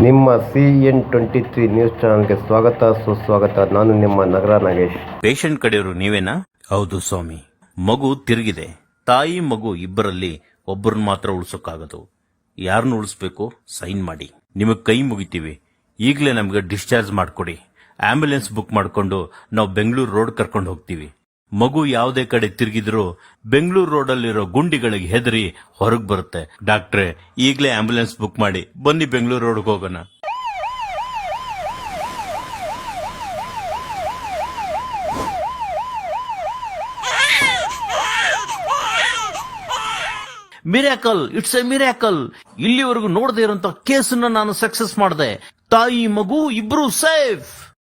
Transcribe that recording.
ನಿಮ್ಮ C N twenty three news ಚಾನಲ್ಗೆ ಸ್ವಾಗತ, ಸುಸ್ವಾಗತ. ನಾನು ನಿಮ್ಮ ನಗರ ನಾಗೇಶ್. ಪೇಷಂಟ್ ಕಡೆಯವರು ನೀವೇನಾ? ಹೌದು ಸ್ವಾಮಿ. ಮಗು ತಿರುಗಿದೆ. ತಾಯಿ ಮಗು ಇಬ್ಬರಲ್ಲಿ ಒಬ್ಬರನ್ನ ಮಾತ್ರ ಉಳಿಸೋಕ್ಕಾಗದು. ಯಾರನ್ನು ಉಳಿಸ್ಬೇಕು? ಸೈನ್ ಮಾಡಿ. ನಿಮಗೆ ಕೈ ಮುಗಿತೀವಿ. ಈಗಲೇ ನಮಗೆ ಡಿಸ್ಚಾರ್ಜ್ ಮಾಡಿಕೊಡಿ. ಆಂಬ್ಯುಲೆನ್ಸ್ ಬುಕ್ ಮಾಡಿಕೊಂಡು ನಾವು ಬೆಂಗಳೂರು ರೋಡ್ ಕರ್ಕೊಂಡು ಹೋಗ್ತೀವಿ. ಮಗು ಯಾವುದೇ ಕಡೆ ತಿರುಗಿದ್ರೂ ಬೆಂಗಳೂರು ರೋಡಲ್ಲಿರೋ ಗುಂಡಿಗಳಿಗೆ ಹೆದರಿ ಹೊರಗೆ ಬರುತ್ತೆ. ಡಾಕ್ಟ್ರೆ, ಈಗಲೇ ಆಂಬ್ಯುಲೆನ್ಸ್ ಬುಕ್ ಮಾಡಿ, ಬನ್ನಿ ಬೆಂಗಳೂರು ರೋಡ್ಗೆ ಹೋಗೋಣ. Miracle, it's a miracle. ಇಲ್ಲಿವರೆಗೂ ನೋಡದೇ ಇರುವಂತ ಕೇಸನ್ನ ನಾನು ಸಕ್ಸಸ್ ಮಾಡಿದೆ. ತಾಯಿ, ಮಗು, ಇಬ್ರು ಸೇಫ್.